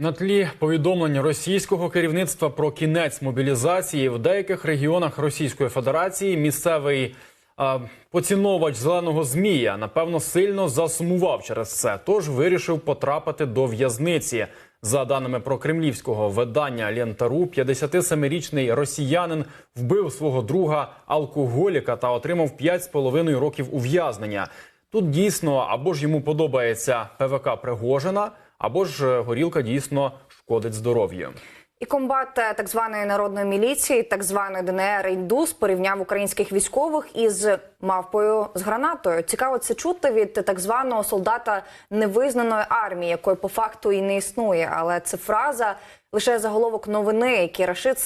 На тлі повідомлень російського керівництва про кінець мобілізації в деяких регіонах Російської Федерації місцевий а, поціновувач зеленого змія напевно сильно засумував через це, тож вирішив потрапити до в'язниці. За даними про кремлівського видання Лентару, 57-річний росіянин вбив свого друга алкоголіка та отримав 5,5 років ув'язнення. Тут дійсно або ж йому подобається ПВК Пригожина, або ж е, горілка дійсно шкодить здоров'ю. І комбат е, так званої народної міліції, так званої ДНР індус порівняв українських військових із мавпою з гранатою. Цікаво це чути від так званого солдата невизнаної армії, якої по факту і не існує. Але це фраза лише заголовок новини, який Рашид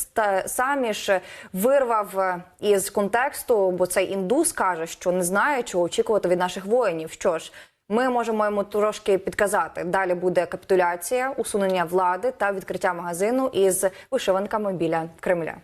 ж вирвав е, із контексту, бо цей індус каже, що не знає, чого очікувати від наших воїнів. Що ж. Ми можемо йому трошки підказати. Далі буде капітуляція, усунення влади та відкриття магазину із вишиванками біля Кремля.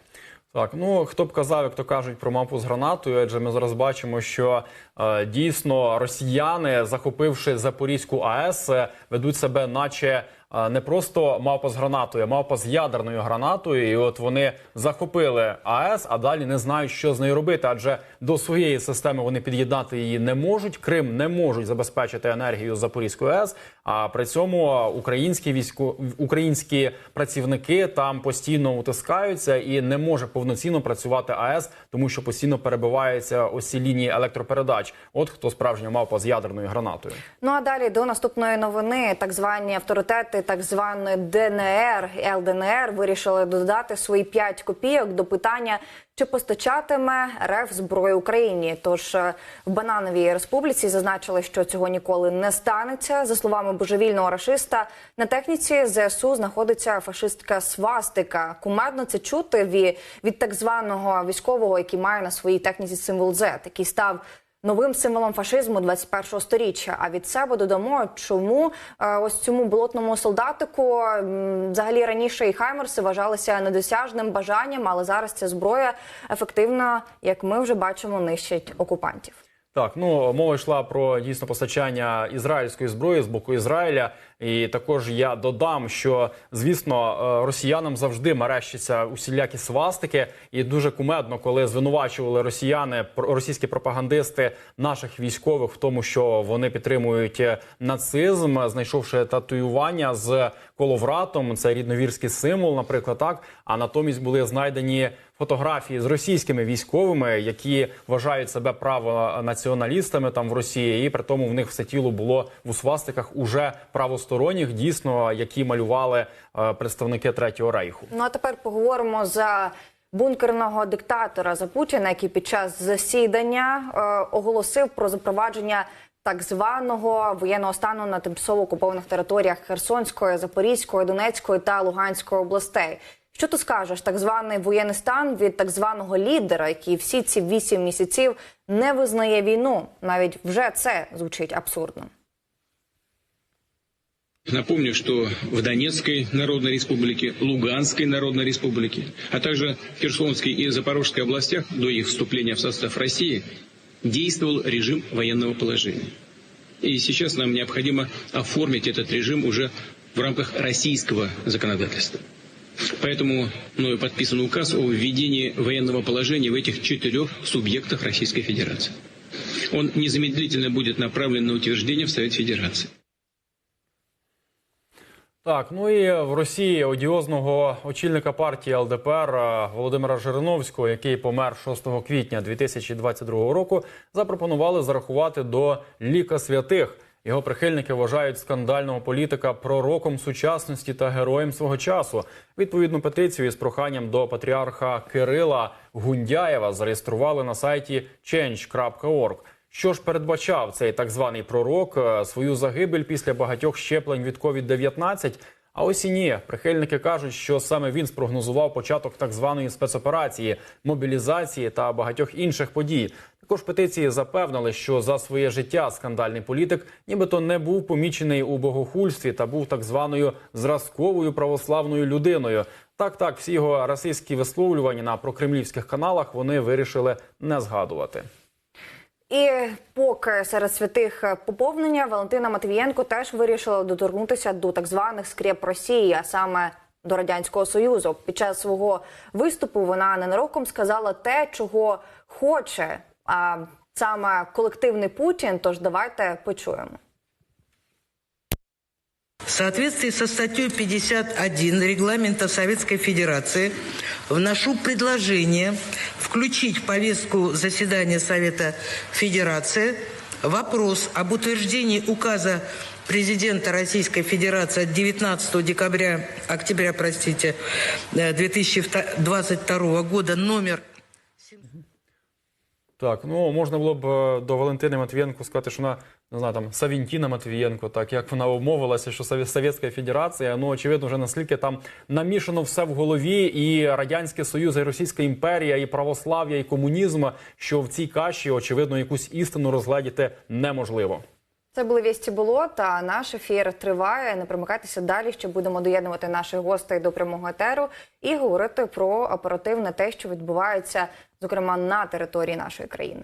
Так, ну хто б казав, як то кажуть, про мапу з гранатою, адже ми зараз бачимо, що е, дійсно росіяни, захопивши Запорізьку АЕС, е, ведуть себе, наче не просто мавпа з гранатою, а мавпа з ядерною гранатою. І от вони захопили АЕС, а далі не знають, що з нею робити. Адже до своєї системи вони під'єднати її не можуть. Крим не можуть забезпечити енергію Запорізької АЕС. А при цьому українські військо українські працівники там постійно утискаються і не може повноцінно працювати АЕС, тому що постійно перебиваються ось ці лінії електропередач. От хто справжня мавпа з ядерною гранатою. Ну а далі до наступної новини, так звані авторитети, так званої ДНР і ЛДНР вирішили додати свої 5 копійок до питання. Чи постачатиме РФ зброю Україні? Тож е, в Банановій республіці зазначили, що цього ніколи не станеться. За словами божевільного рашиста, на техніці ЗСУ знаходиться фашистська свастика. Кумедно це чути від, від так званого військового, який має на своїй техніці символ Z, який став новим символом фашизму 21-го сторіччя. А від себе додамо, чому е, ось цьому болотному солдатику взагалі раніше і хаймерси вважалися недосяжним бажанням, але зараз ця зброя ефективна, як ми вже бачимо, нищить окупантів. Так, ну мова йшла про дійсно постачання ізраїльської зброї з боку Ізраїля. І також я додам, що звісно е, росіянам завжди мерещаться усілякі свастики, і дуже кумедно, коли звинувачували росіяни російські пропагандисти наших військових в тому, що вони підтримують е, нацизм, знайшовши татуювання з коловратом. Це рідновірський символ, наприклад, так. А натомість були знайдені фотографії з російськими військовими, які вважають себе правонаціоналістами там в Росії, і при тому в них все тіло було в свастиках уже правосторонніх, дісно, які малювали е, представники третього рейху. Ну а тепер поговоримо за бункерного диктатора за Путіна, який під час засідання е, оголосив про запровадження так званого воєнного стану на тимчасово окупованих територіях Херсонської, Запорізької, Донецької та Луганської областей. Що ти скажеш, так званий воєнний стан від так званого лідера, який всі ці вісім місяців не визнає війну? Навіть вже це звучить абсурдно. Напомню, что в Донецкой Народной Республике, Луганской Народной Республике, а также Херсонской и Запорожской областях до их вступления в состав России действовал режим военного положения. И сейчас нам необходимо оформить этот режим уже в рамках российского законодательства. Поэтому мною подписан указ о введении военного положения в этих четырех субъектах Российской Федерации. Он незамедлительно будет направлен на утверждение в Совет Федерации. Так, ну і в Росії одіозного очільника партії ЛДПР е, Володимира Жириновського, який помер 6 квітня 2022 року, запропонували зарахувати до ліка святих. Його прихильники вважають скандального політика пророком сучасності та героєм свого часу. Відповідну петицію із проханням до патріарха Кирила Гундяєва зареєстрували на сайті change.org. Що ж передбачав цей так званий пророк Е, свою загибель після багатьох щеплень від COVID-19? А ось і ні. Прихильники кажуть, що саме він спрогнозував початок так званої спецоперації, мобілізації та багатьох інших подій. Також петиції запевнили, що за своє життя скандальний політик нібито не був помічений у богохульстві та був так званою зразковою православною людиною. Так, так, всі його расистські висловлювання на прокремлівських каналах вони вирішили не згадувати. І поки серед святих поповнення Валентина Матвієнко теж вирішила доторкнутися до так званих скреп Росії, а саме до радянського союзу. Під час свого виступу вона ненароком сказала те, чого хоче, а саме колективний Путін. Тож давайте почуємо. Соответствии со статьей 51 регламента Советской Федерации вношу предложение включить в повестку заседания Совета Федерации вопрос об утверждении указа президента Российской Федерации от 19 декабря, октября, простите, э, 2022 года номер Так, ну можна було б е, до Валентини Матвієнко сказати, що вона не знаю, там Савінтіна Матвієнко, так як вона обмовилася, що Совє- Совєтська Федерація. Ну очевидно, вже наскільки там намішано все в голові, і радянський союз, і Російська імперія, і православ'я, і комунізм, що в цій каші очевидно якусь істину розгледіти неможливо. Це були вісті болота. Наш ефір триває. Не примикайтеся далі. Ще будемо доєднувати наших гостей до прямого етеру і говорити про оперативне те, що відбувається, зокрема на території нашої країни.